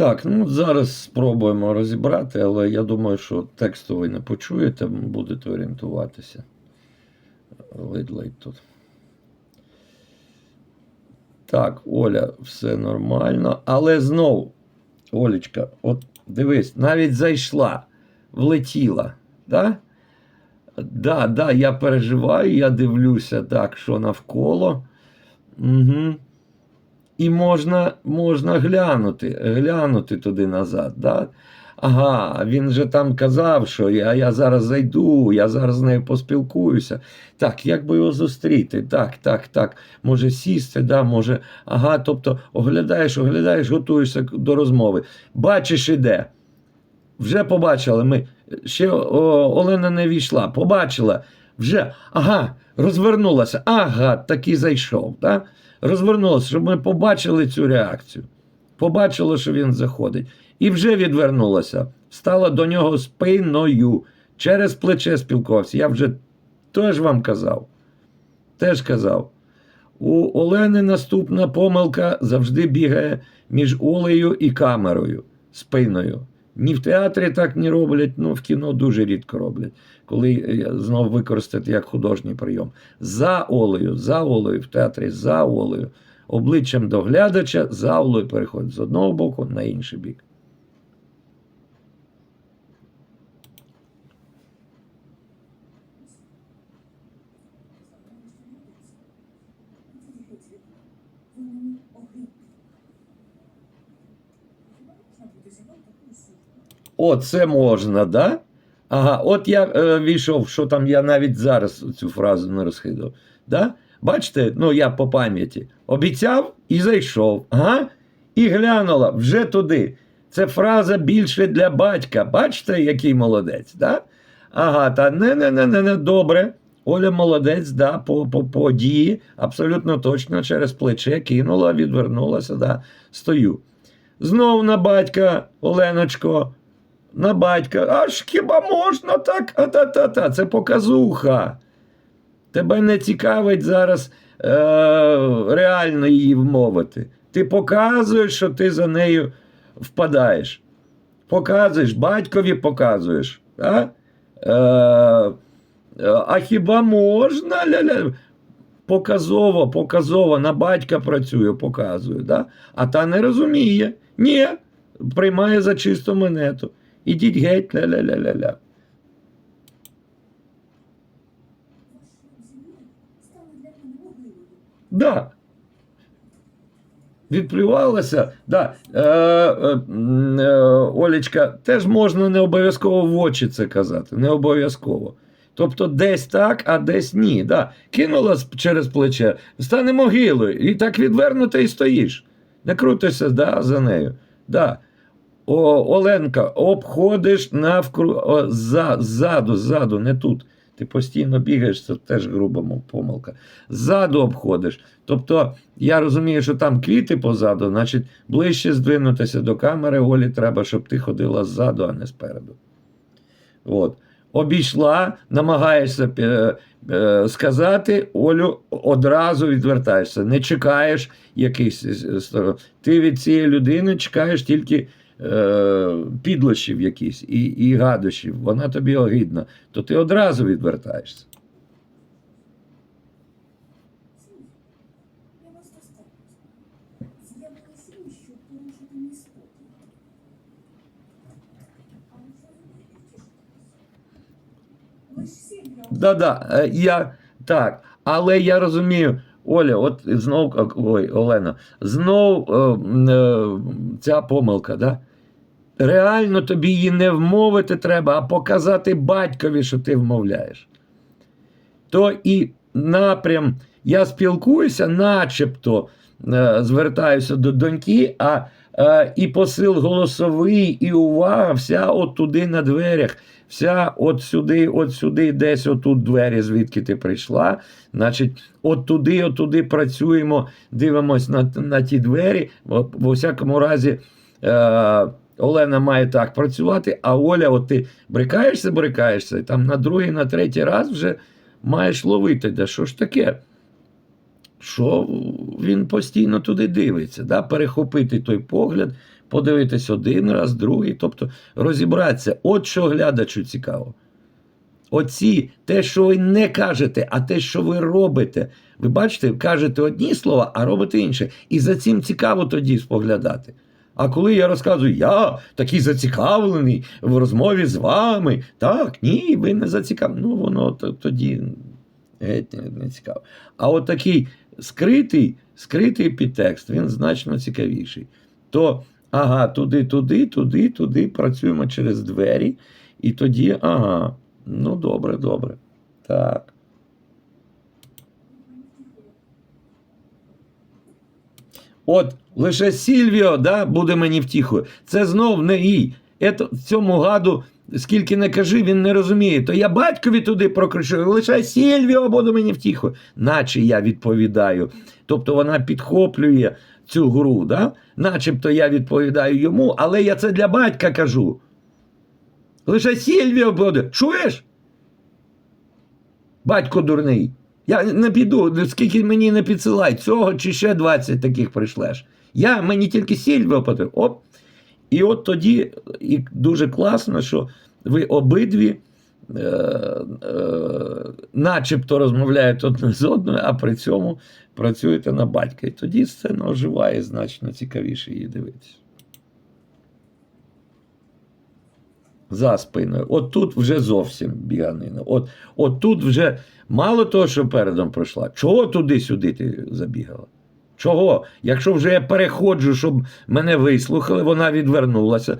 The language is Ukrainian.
Так, ну зараз спробуємо розібрати, але я думаю, що тексту ви не почуєте, будете орієнтуватися. Ледь-ледь тут. Так, Оля, все нормально. Але знов, Олечка, от дивись, навіть зайшла, влетіла. Да? Да, да, я переживаю, я дивлюся так, що навколо. Угу. І можна, можна глянути, глянути туди назад. Да? Ага, він же там казав, що я, я зараз зайду, я зараз з нею поспілкуюся. Так, як би його зустріти? Так, так, так. Може сісти, да, може. Ага, тобто оглядаєш, оглядаєш, готуєшся до розмови. Бачиш, іде. Вже побачили. Ми ще Олена не війшла, побачила. Вже, ага, розвернулася. Ага, таки зайшов. Да? Розвернулася, щоб ми побачили цю реакцію. Побачила, що він заходить. І вже відвернулася. Стала до нього спиною. Через плече спілкувався. Я вже теж вам казав. Теж казав. У Олени наступна помилка завжди бігає між Олею і камерою, спиною. Ні в театрі так не роблять, ну в кіно дуже рідко роблять, коли е, знову використати як художній прийом. За Олею, за Олею, в театрі за Олею, обличчям до глядача, за Олею переходить з одного боку на інший бік. О, це можна, да? Ага, от я е, війшов, що там я навіть зараз цю фразу не розхидав. Да? Бачите, ну я по пам'яті обіцяв і зайшов. Ага, і глянула вже туди. Це фраза більше для батька. Бачите, який молодець, да? Ага, та не не не не не добре. Оля молодець, да, по, по, по дії, абсолютно точно через плече кинула, відвернулася, да, стою. Знов на батька, Оленочко, на батька. Аж хіба можна так? А-та-та-та. Це показуха. Тебе не цікавить зараз е, реально її вмовити. Ти показуєш, що ти за нею впадаєш. Показуєш, батькові показуєш. А, е, а хіба можна? Ля-ля? Показово, показово, на батька працює, показує. Да? А та не розуміє. Ні, приймає за чисту монету. Ідіть геть, ля-ля-ля-ля-ля. Да. Відплювалася. Да. Е, е, е, Олечка, теж можна не обов'язково в очі це казати. Не обов'язково. Тобто десь так, а десь ні. Да. Кинула через плече, стане могилою, і так відвернуто і стоїш. Не крутишся да, за нею. Да. О, Оленка, обходиш навкру за, ззаду, ззаду, не тут. Ти постійно бігаєш, це теж груба помилка. Ззаду обходиш. Тобто, я розумію, що там квіти позаду, значить, ближче здвинутися до камери, Олі треба, щоб ти ходила ззаду, а не спереду. От. Обійшла, намагаєшся е, е, сказати, Олю одразу відвертаєшся. Не чекаєш якийсь е, сторон. Ти від цієї людини чекаєш тільки е, підлощів якісь і, і гадощів. Вона тобі огидна, то ти одразу відвертаєшся. Да-да, е, я так. Але я розумію, Оля, от знов ой, Олена, знов е, е, ця помилка, да? Реально тобі її не вмовити треба, а показати батькові, що ти вмовляєш. То і напрям я спілкуюся, начебто е, звертаюся до доньки, а е, і посил голосовий, і увага вся от туди на дверях, вся от сюди, от сюди, десь отут двері, звідки ти прийшла. Значить, от туди, от туди працюємо, дивимось на, на ті двері. Во, во всякому разі. Е, Олена має так працювати, а Оля, от ти брикаєшся, брикаєшся, і там на другий, на третій раз вже маєш ловити. Да що ж таке? Що він постійно туди дивиться, да? перехопити той погляд, подивитись один раз, другий, тобто розібратися. От що глядачу цікаво. Оці, те, що ви не кажете, а те, що ви робите. Ви бачите, кажете одні слова, а робите інше. І за цим цікаво тоді споглядати. А коли я розказую, я такий зацікавлений в розмові з вами, так, ні, ви не зацікавлені. Ну, воно тоді геть не, цікаво. А от такий скритий, скритий підтекст, він значно цікавіший. То, ага, туди, туди, туди, туди, працюємо через двері, і тоді, ага, ну добре, добре. Так. От лише Сільвіо да, буде мені втіхою. Це знов не і. Ето, цьому гаду, скільки не кажи, він не розуміє. То я батькові туди прокричу, лише Сільвіо буде мені втіхою. Наче я відповідаю. Тобто вона підхоплює цю гру, да? начебто я відповідаю йому, але я це для батька кажу. Лише Сільвіо буде. Чуєш? Батько дурний. Я не піду, скільки мені не підсилай, цього чи ще 20 таких прийшлеш. Я, мені тільки Сільвіо потрібно. Оп. І от тоді і дуже класно, що ви обидві е, е, начебто розмовляєте одне з одною, а при цьому працюєте на батька. І тоді сцена оживає значно цікавіше її дивитися. За спиною. От тут вже зовсім біганина. От, от тут вже мало того, що передом пройшла. Чого туди-сюди ти забігала? Чого? Якщо вже я переходжу, щоб мене вислухали, вона відвернулася.